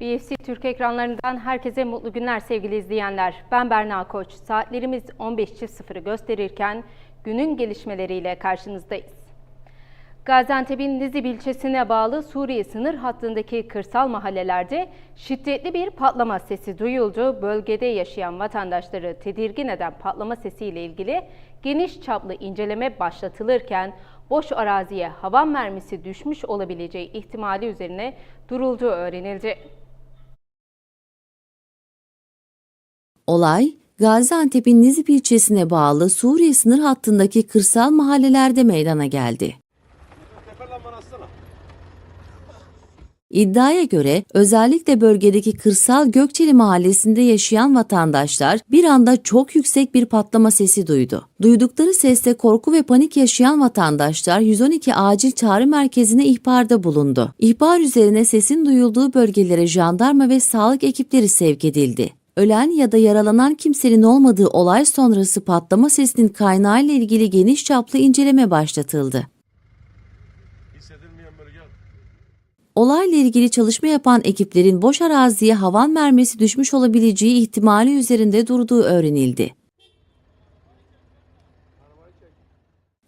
BFC Türk ekranlarından herkese mutlu günler sevgili izleyenler. Ben Berna Koç. Saatlerimiz 15.00'ı gösterirken günün gelişmeleriyle karşınızdayız. Gaziantep'in Nizip ilçesine bağlı Suriye sınır hattındaki kırsal mahallelerde şiddetli bir patlama sesi duyuldu. Bölgede yaşayan vatandaşları tedirgin eden patlama sesiyle ilgili geniş çaplı inceleme başlatılırken boş araziye havan mermisi düşmüş olabileceği ihtimali üzerine durulduğu öğrenildi. Olay, Gaziantep'in Nizip ilçesine bağlı Suriye sınır hattındaki kırsal mahallelerde meydana geldi. İddiaya göre özellikle bölgedeki kırsal Gökçeli mahallesinde yaşayan vatandaşlar bir anda çok yüksek bir patlama sesi duydu. Duydukları sesle korku ve panik yaşayan vatandaşlar 112 acil çağrı merkezine ihbarda bulundu. İhbar üzerine sesin duyulduğu bölgelere jandarma ve sağlık ekipleri sevk edildi. Ölen ya da yaralanan kimsenin olmadığı olay sonrası patlama sesinin kaynağıyla ilgili geniş çaplı inceleme başlatıldı. Olayla ilgili çalışma yapan ekiplerin boş araziye havan mermisi düşmüş olabileceği ihtimali üzerinde durduğu öğrenildi.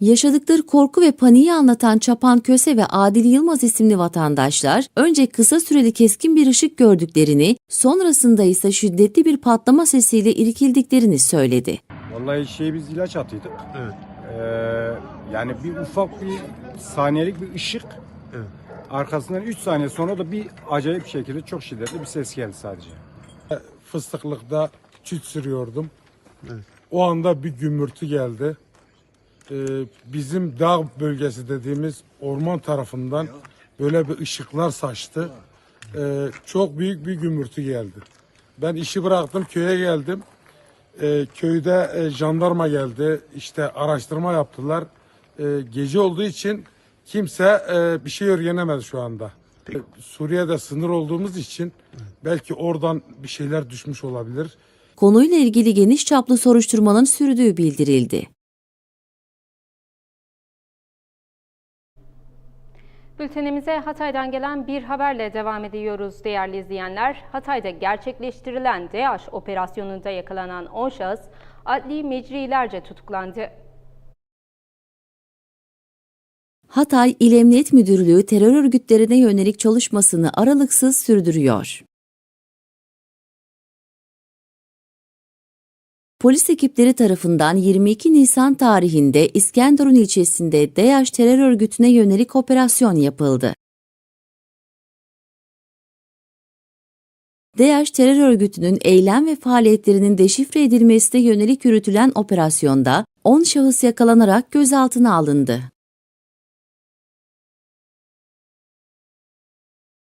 Yaşadıkları korku ve paniği anlatan Çapan Köse ve Adil Yılmaz isimli vatandaşlar önce kısa süreli keskin bir ışık gördüklerini, sonrasında ise şiddetli bir patlama sesiyle irkildiklerini söyledi. Vallahi şey biz ilaç atıyorduk. Evet. Ee, yani bir ufak bir saniyelik bir ışık. Evet. Arkasından 3 saniye sonra da bir acayip şekilde çok şiddetli bir ses geldi sadece. fıstıklıkta çüt sürüyordum. Evet. O anda bir gümürtü geldi. Ee, bizim dağ bölgesi dediğimiz orman tarafından böyle bir ışıklar saçtı. Ee, çok büyük bir gümürtü geldi. Ben işi bıraktım köye geldim. Ee, köyde e, jandarma geldi. İşte araştırma yaptılar. Ee, gece olduğu için kimse e, bir şey öğrenemez şu anda. Peki. Suriye'de sınır olduğumuz için belki oradan bir şeyler düşmüş olabilir. Konuyla ilgili geniş çaplı soruşturmanın sürdüğü bildirildi. Bültenimize Hatay'dan gelen bir haberle devam ediyoruz değerli izleyenler. Hatay'da gerçekleştirilen DAEŞ operasyonunda yakalanan 10 şahıs adli mecrilerce tutuklandı. Hatay İl Emniyet Müdürlüğü terör örgütlerine yönelik çalışmasını aralıksız sürdürüyor. Polis ekipleri tarafından 22 Nisan tarihinde İskenderun ilçesinde DEAŞ terör örgütüne yönelik operasyon yapıldı. DEAŞ terör örgütünün eylem ve faaliyetlerinin deşifre edilmesine yönelik yürütülen operasyonda 10 şahıs yakalanarak gözaltına alındı.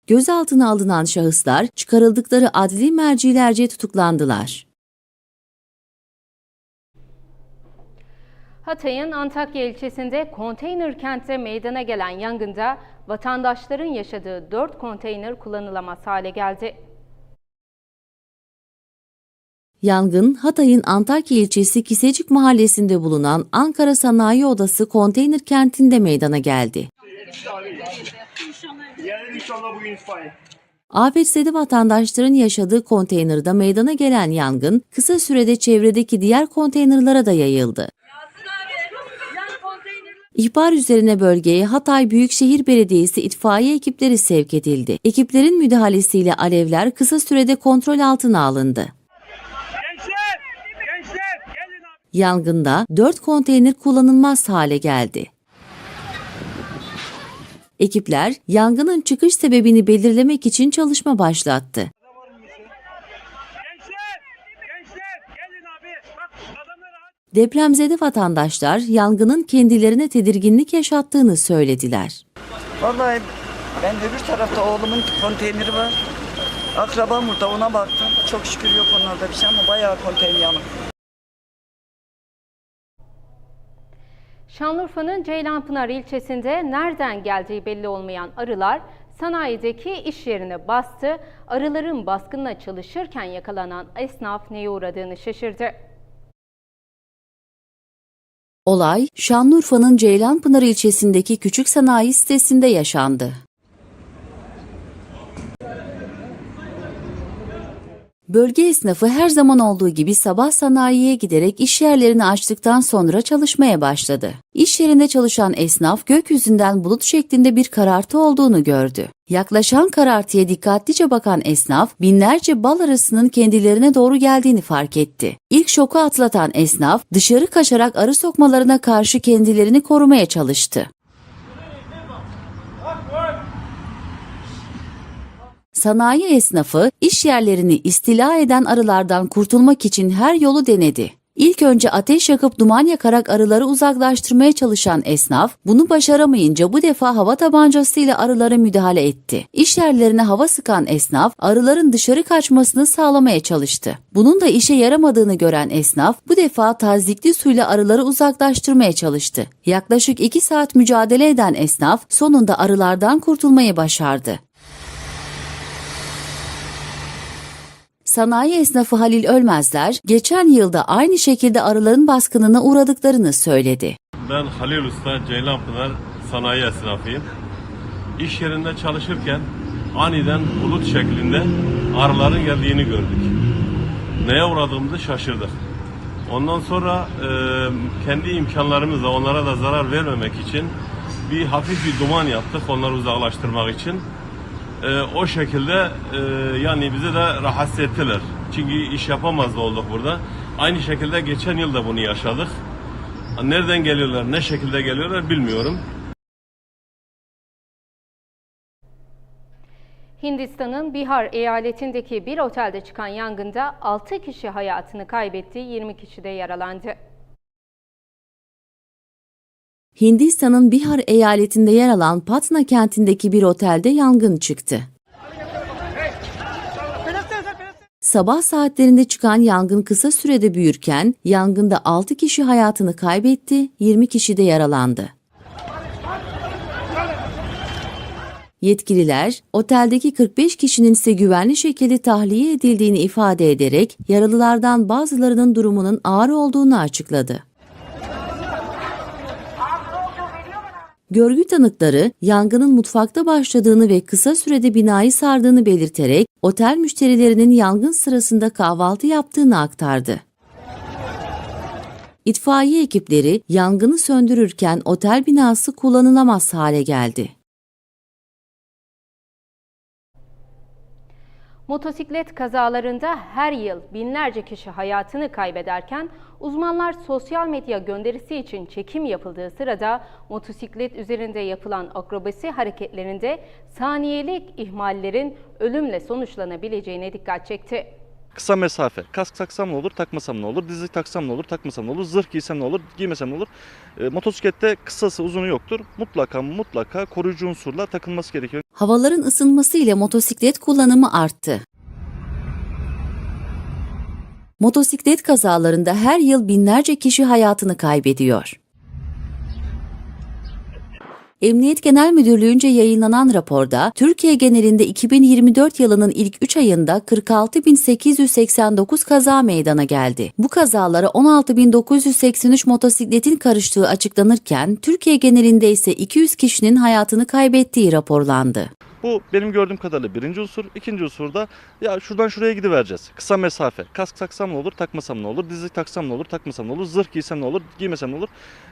Gözaltına alınan şahıslar çıkarıldıkları adli mercilerce tutuklandılar. Hatay'ın Antakya ilçesinde konteyner kentte meydana gelen yangında vatandaşların yaşadığı 4 konteyner kullanılamaz hale geldi. Yangın, Hatay'ın Antakya ilçesi Kisecik mahallesinde bulunan Ankara Sanayi Odası konteyner kentinde meydana geldi. Afetzede vatandaşların yaşadığı konteynerde meydana gelen yangın kısa sürede çevredeki diğer konteynerlara da yayıldı. İhbar üzerine bölgeye Hatay Büyükşehir Belediyesi itfaiye ekipleri sevk edildi. Ekiplerin müdahalesiyle alevler kısa sürede kontrol altına alındı. Gençler! Gençler! Gelin abi. Yangında 4 konteyner kullanılmaz hale geldi. Ekipler yangının çıkış sebebini belirlemek için çalışma başlattı. Gençler! Gençler! Gelin abi. Bak adamlar aç. Depremzede vatandaşlar yangının kendilerine tedirginlik yaşattığını söylediler. Vallahi ben öbür tarafta oğlumun konteyneri var. Akrabam burada ona baktım. Çok şükür yok onlarda bir şey ama bayağı konteyner yanık. Şanlıurfa'nın Ceylanpınar ilçesinde nereden geldiği belli olmayan arılar sanayideki iş yerine bastı. Arıların baskınla çalışırken yakalanan esnaf neye uğradığını şaşırdı. Olay Şanlıurfa'nın Ceylanpınar ilçesindeki küçük sanayi sitesinde yaşandı. Bölge esnafı her zaman olduğu gibi sabah sanayiye giderek iş yerlerini açtıktan sonra çalışmaya başladı. İş yerinde çalışan esnaf gökyüzünden bulut şeklinde bir karartı olduğunu gördü. Yaklaşan karartıya dikkatlice bakan esnaf binlerce bal arısının kendilerine doğru geldiğini fark etti. İlk şoku atlatan esnaf dışarı kaçarak arı sokmalarına karşı kendilerini korumaya çalıştı. Sanayi esnafı iş yerlerini istila eden arılardan kurtulmak için her yolu denedi. İlk önce ateş yakıp duman yakarak arıları uzaklaştırmaya çalışan esnaf, bunu başaramayınca bu defa hava tabancasıyla arılara müdahale etti. İş yerlerine hava sıkan esnaf, arıların dışarı kaçmasını sağlamaya çalıştı. Bunun da işe yaramadığını gören esnaf, bu defa tazikli suyla arıları uzaklaştırmaya çalıştı. Yaklaşık 2 saat mücadele eden esnaf, sonunda arılardan kurtulmayı başardı. Sanayi esnafı Halil Ölmezler, geçen yılda aynı şekilde arıların baskınına uğradıklarını söyledi. Ben Halil Usta Ceylanpınar sanayi esnafıyım. İş yerinde çalışırken aniden bulut şeklinde arıların geldiğini gördük. Neye uğradığımızı şaşırdık. Ondan sonra e, kendi imkanlarımızla onlara da zarar vermemek için bir hafif bir duman yaptık onları uzaklaştırmak için. E, o şekilde e, yani bizi de rahatsız ettiler. Çünkü iş yapamaz da olduk burada. Aynı şekilde geçen yıl da bunu yaşadık. Nereden geliyorlar, ne şekilde geliyorlar bilmiyorum. Hindistan'ın Bihar eyaletindeki bir otelde çıkan yangında 6 kişi hayatını kaybetti, 20 kişi de yaralandı. Hindistan'ın Bihar eyaletinde yer alan Patna kentindeki bir otelde yangın çıktı. Sabah saatlerinde çıkan yangın kısa sürede büyürken yangında 6 kişi hayatını kaybetti, 20 kişi de yaralandı. Yetkililer, oteldeki 45 kişinin ise güvenli şekilde tahliye edildiğini ifade ederek yaralılardan bazılarının durumunun ağır olduğunu açıkladı. Görgü tanıkları yangının mutfakta başladığını ve kısa sürede binayı sardığını belirterek otel müşterilerinin yangın sırasında kahvaltı yaptığını aktardı. İtfaiye ekipleri yangını söndürürken otel binası kullanılamaz hale geldi. Motosiklet kazalarında her yıl binlerce kişi hayatını kaybederken uzmanlar sosyal medya gönderisi için çekim yapıldığı sırada motosiklet üzerinde yapılan akrobasi hareketlerinde saniyelik ihmallerin ölümle sonuçlanabileceğine dikkat çekti. Kısa mesafe. Kask taksam ne olur, takmasam ne olur? Dizlik taksam ne olur, takmasam ne olur? Zırh giysem ne olur, giymesem ne olur? E, motosiklette kısası uzunu yoktur. Mutlaka mutlaka koruyucu unsurlar takılması gerekiyor. Havaların ısınması ile motosiklet kullanımı arttı. Motosiklet kazalarında her yıl binlerce kişi hayatını kaybediyor. Emniyet Genel Müdürlüğü'nce yayınlanan raporda Türkiye genelinde 2024 yılının ilk 3 ayında 46.889 kaza meydana geldi. Bu kazalara 16.983 motosikletin karıştığı açıklanırken Türkiye genelinde ise 200 kişinin hayatını kaybettiği raporlandı. Bu benim gördüğüm kadarıyla birinci unsur. İkinci unsur da ya şuradan şuraya gidivereceğiz. Kısa mesafe. Kask taksam ne olur, takmasam ne olur? Dizlik taksam ne olur, takmasam ne olur? Zırh giysem ne olur, giymesem ne olur?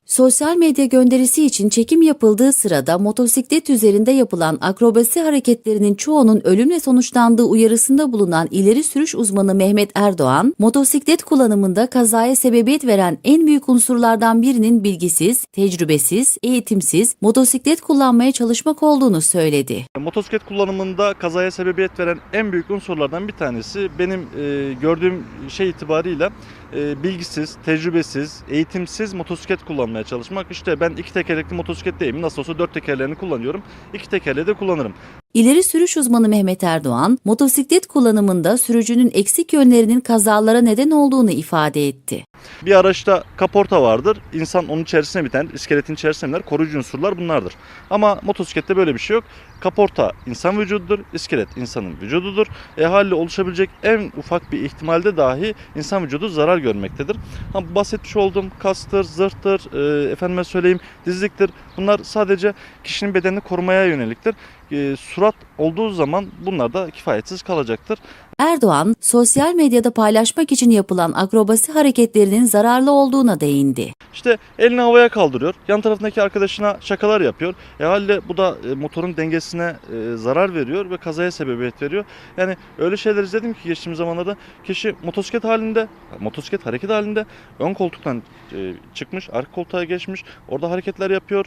Sosyal medya gönderisi için çekim yapıldığı sırada motosiklet üzerinde yapılan akrobasi hareketlerinin çoğunun ölümle sonuçlandığı uyarısında bulunan ileri sürüş uzmanı Mehmet Erdoğan, motosiklet kullanımında kazaya sebebiyet veren en büyük unsurlardan birinin bilgisiz, tecrübesiz, eğitimsiz motosiklet kullanmaya çalışmak olduğunu söyledi. Motosiklet kullanımında kazaya sebebiyet veren en büyük unsurlardan bir tanesi benim e, gördüğüm şey itibarıyla e, bilgisiz, tecrübesiz, eğitimsiz motosiklet kullanmaya çalışmak. İşte ben iki tekerlekli motosikletteyim. Nasıl olsa dört tekerlerini kullanıyorum. İki tekerleği de kullanırım. İleri sürüş uzmanı Mehmet Erdoğan, motosiklet kullanımında sürücünün eksik yönlerinin kazalara neden olduğunu ifade etti. Bir araçta kaporta vardır. İnsan onun içerisine biten, iskeletin içerisine biner. Koruyucu unsurlar bunlardır. Ama motosiklette böyle bir şey yok. Kaporta insan vücududur, iskelet insanın vücududur. E haliyle oluşabilecek en ufak bir ihtimalde dahi insan vücudu zarar görmektedir. Ha, bahsetmiş olduğum kastır, zırhtır, e, efendime söyleyeyim dizliktir. Bunlar sadece kişinin bedenini korumaya yöneliktir. E, surat olduğu zaman bunlar da kifayetsiz kalacaktır. Erdoğan, sosyal medyada paylaşmak için yapılan akrobasi hareketlerinin zararlı olduğuna değindi. İşte elini havaya kaldırıyor. Yan tarafındaki arkadaşına şakalar yapıyor. E halde bu da e, motorun dengesine e, zarar veriyor ve kazaya sebebiyet veriyor. Yani öyle şeyler izledim ki geçtiğimiz zamanlarda kişi motosiklet halinde, motosiklet hareket halinde ön koltuktan e, çıkmış, arka koltuğa geçmiş. Orada hareketler yapıyor.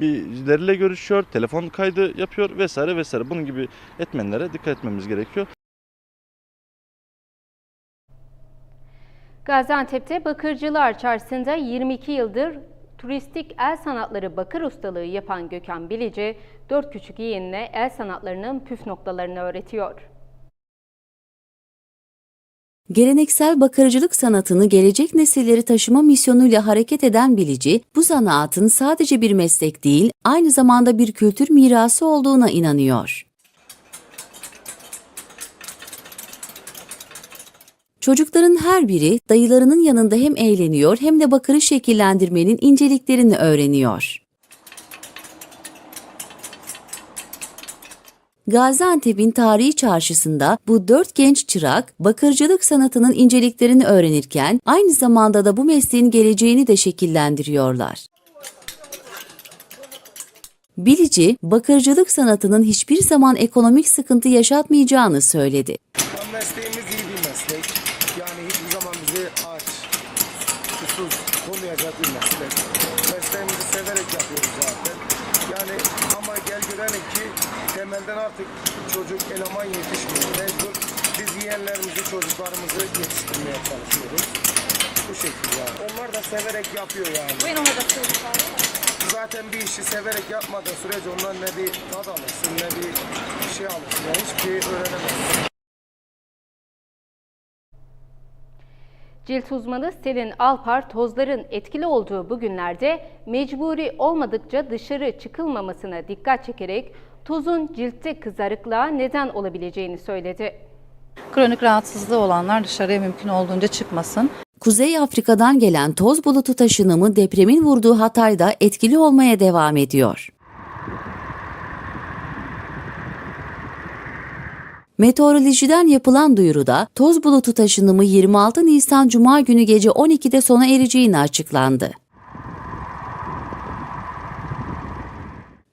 Birileriyle görüşüyor, telefon kaydı yapıyor vesaire vesaire. Bunun gibi etmenlere dikkat etmemiz gerekiyor. Gaziantep'te Bakırcılar Çarşısı'nda 22 yıldır turistik el sanatları bakır ustalığı yapan Gökhan Bilici, dört küçük yeğenine el sanatlarının püf noktalarını öğretiyor. Geleneksel bakırcılık sanatını gelecek nesilleri taşıma misyonuyla hareket eden bilici, bu zanaatın sadece bir meslek değil, aynı zamanda bir kültür mirası olduğuna inanıyor. Çocukların her biri dayılarının yanında hem eğleniyor hem de bakırı şekillendirmenin inceliklerini öğreniyor. Gaziantep'in tarihi çarşısında bu dört genç çırak bakırcılık sanatının inceliklerini öğrenirken aynı zamanda da bu mesleğin geleceğini de şekillendiriyorlar. Bilici, bakırcılık sanatının hiçbir zaman ekonomik sıkıntı yaşatmayacağını söyledi. Mesleğimiz iyi bir meslek. Yani hiçbir zaman bizi aç, susuz koymayacak bir meslek. Mesleğimizi severek yapıyoruz zaten. Yani ama gel görelim ki temelden artık çocuk eleman yetişmiyor. Mecbur biz yeğenlerimizi, çocuklarımızı yetiştirmeye çalışıyoruz. Bu şekilde yani. Onlar da severek yapıyor yani. Zaten bir işi severek yapmadığı sürece ondan ne bir tad alırsın, ne bir şey alırsın. Yani hiçbir şey öğrenemezsin. Cilt uzmanı Selin Alpar, tozların etkili olduğu bu günlerde mecburi olmadıkça dışarı çıkılmamasına dikkat çekerek tozun ciltte kızarıklığa neden olabileceğini söyledi. Kronik rahatsızlığı olanlar dışarıya mümkün olduğunca çıkmasın. Kuzey Afrika'dan gelen toz bulutu taşınımı depremin vurduğu Hatay'da etkili olmaya devam ediyor. Meteorolojiden yapılan duyuruda toz bulutu taşınımı 26 Nisan Cuma günü gece 12'de sona ereceğini açıklandı.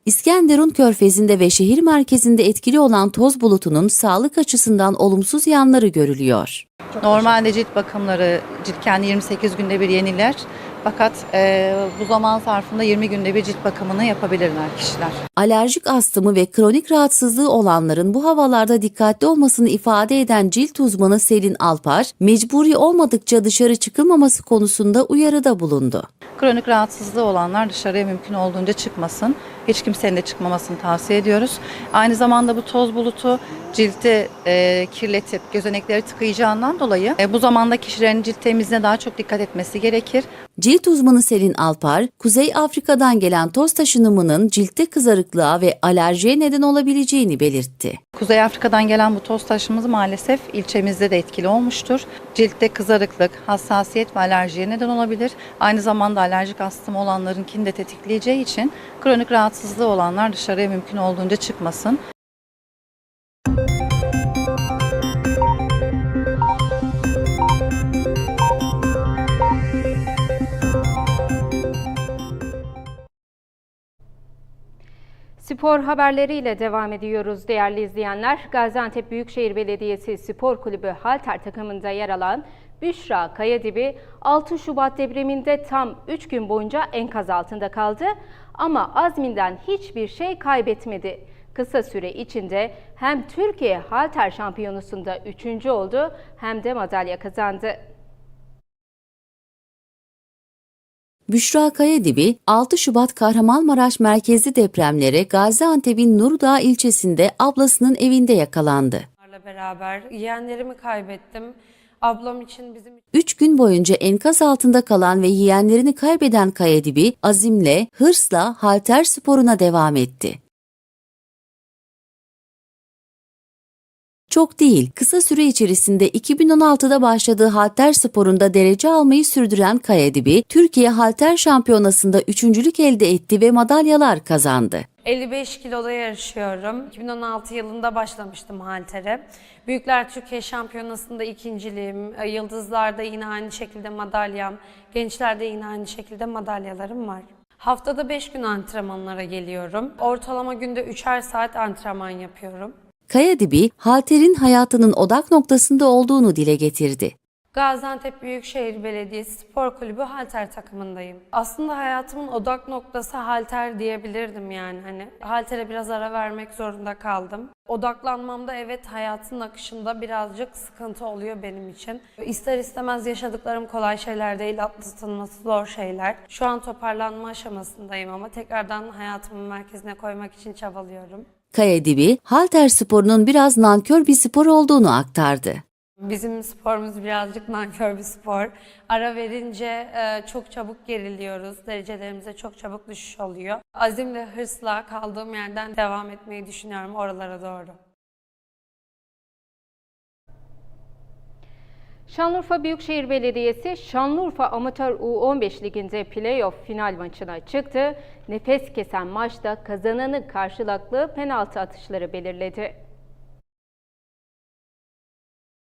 İskenderun Körfezi'nde ve şehir merkezinde etkili olan toz bulutunun sağlık açısından olumsuz yanları görülüyor. Normalde cilt bakımları cilt kendi 28 günde bir yeniler. Fakat e, bu zaman zarfında 20 günde bir cilt bakımını yapabilirler kişiler. Alerjik astımı ve kronik rahatsızlığı olanların bu havalarda dikkatli olmasını ifade eden cilt uzmanı Selin Alpar, mecburi olmadıkça dışarı çıkılmaması konusunda uyarıda bulundu. Kronik rahatsızlığı olanlar dışarıya mümkün olduğunca çıkmasın. Hiç kimsenin de çıkmamasını tavsiye ediyoruz. Aynı zamanda bu toz bulutu cilti e, kirletip gözenekleri tıkayacağından dolayı e, bu zamanda kişilerin cilt temizliğine daha çok dikkat etmesi gerekir. Cilt uzmanı Selin Alpar, Kuzey Afrika'dan gelen toz taşınımının ciltte kızarıklığa ve alerjiye neden olabileceğini belirtti. Kuzey Afrika'dan gelen bu toz taşımız maalesef ilçemizde de etkili olmuştur. Ciltte kızarıklık, hassasiyet ve alerjiye neden olabilir. Aynı zamanda alerjik astım olanlarınkini de tetikleyeceği için kronik rahatsızlığı olanlar dışarıya mümkün olduğunca çıkmasın. Spor haberleriyle devam ediyoruz değerli izleyenler. Gaziantep Büyükşehir Belediyesi Spor Kulübü Halter takımında yer alan Büşra Kayadibi 6 Şubat depreminde tam 3 gün boyunca enkaz altında kaldı ama azminden hiçbir şey kaybetmedi. Kısa süre içinde hem Türkiye Halter Şampiyonası'nda 3. oldu hem de madalya kazandı. Büşra Kayadibi, 6 Şubat Kahramanmaraş merkezli depremlere Gaziantep'in Nurdağ ilçesinde ablasının evinde yakalandı. Onlarla beraber yeğenlerimi kaybettim. Ablam için bizim 3 gün boyunca enkaz altında kalan ve yeğenlerini kaybeden Kayadibi, azimle, hırsla halter sporuna devam etti. Çok değil, kısa süre içerisinde 2016'da başladığı halter sporunda derece almayı sürdüren Kayadibi, Türkiye Halter Şampiyonası'nda üçüncülük elde etti ve madalyalar kazandı. 55 kiloda yarışıyorum. 2016 yılında başlamıştım haltere. Büyükler Türkiye Şampiyonası'nda ikinciliğim, e, yıldızlarda yine aynı şekilde madalyam, gençlerde yine aynı şekilde madalyalarım var. Haftada 5 gün antrenmanlara geliyorum. Ortalama günde 3'er saat antrenman yapıyorum. Kayadibi, halterin hayatının odak noktasında olduğunu dile getirdi. Gaziantep Büyükşehir Belediyesi Spor Kulübü halter takımındayım. Aslında hayatımın odak noktası halter diyebilirdim yani. Hani haltere biraz ara vermek zorunda kaldım. Odaklanmamda evet hayatın akışında birazcık sıkıntı oluyor benim için. İster istemez yaşadıklarım kolay şeyler değil, atlatılması zor şeyler. Şu an toparlanma aşamasındayım ama tekrardan hayatımın merkezine koymak için çabalıyorum. Kayadibi, halter sporunun biraz nankör bir spor olduğunu aktardı. Bizim sporumuz birazcık nankör bir spor. Ara verince e, çok çabuk geriliyoruz. Derecelerimize çok çabuk düşüş oluyor. Azim ve hırsla kaldığım yerden devam etmeyi düşünüyorum oralara doğru. Şanlıurfa Büyükşehir Belediyesi Şanlıurfa Amatör U15 Ligi'nde playoff final maçına çıktı. Nefes kesen maçta kazananı karşılıklı penaltı atışları belirledi.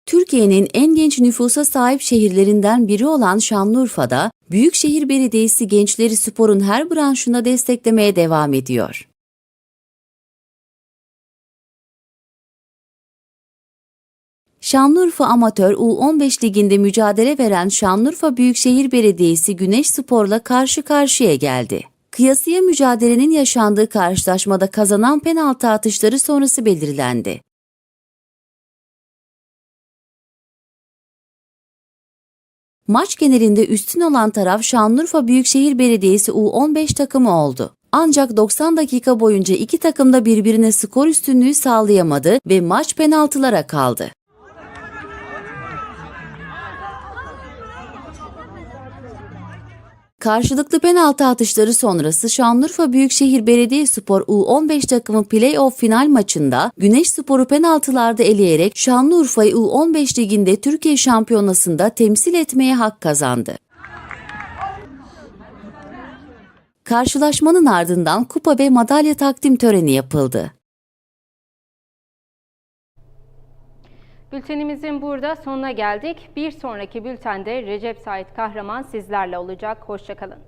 Türkiye'nin en genç nüfusa sahip şehirlerinden biri olan Şanlıurfa'da Büyükşehir Belediyesi gençleri sporun her branşında desteklemeye devam ediyor. Şanlıurfa Amatör U15 Ligi'nde mücadele veren Şanlıurfa Büyükşehir Belediyesi Güneş Spor'la karşı karşıya geldi. Kıyasıya mücadelenin yaşandığı karşılaşmada kazanan penaltı atışları sonrası belirlendi. Maç genelinde üstün olan taraf Şanlıurfa Büyükşehir Belediyesi U15 takımı oldu. Ancak 90 dakika boyunca iki takım da birbirine skor üstünlüğü sağlayamadı ve maç penaltılara kaldı. Karşılıklı penaltı atışları sonrası Şanlıurfa Büyükşehir Belediyespor U15 takımı play-off final maçında Güneş Spor'u penaltılarda eleyerek Şanlıurfa'yı U15 liginde Türkiye Şampiyonası'nda temsil etmeye hak kazandı. Karşılaşmanın ardından kupa ve madalya takdim töreni yapıldı. Bültenimizin burada sonuna geldik. Bir sonraki bültende Recep Sait Kahraman sizlerle olacak. Hoşçakalın.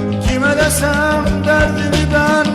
Kime desem derdimi ben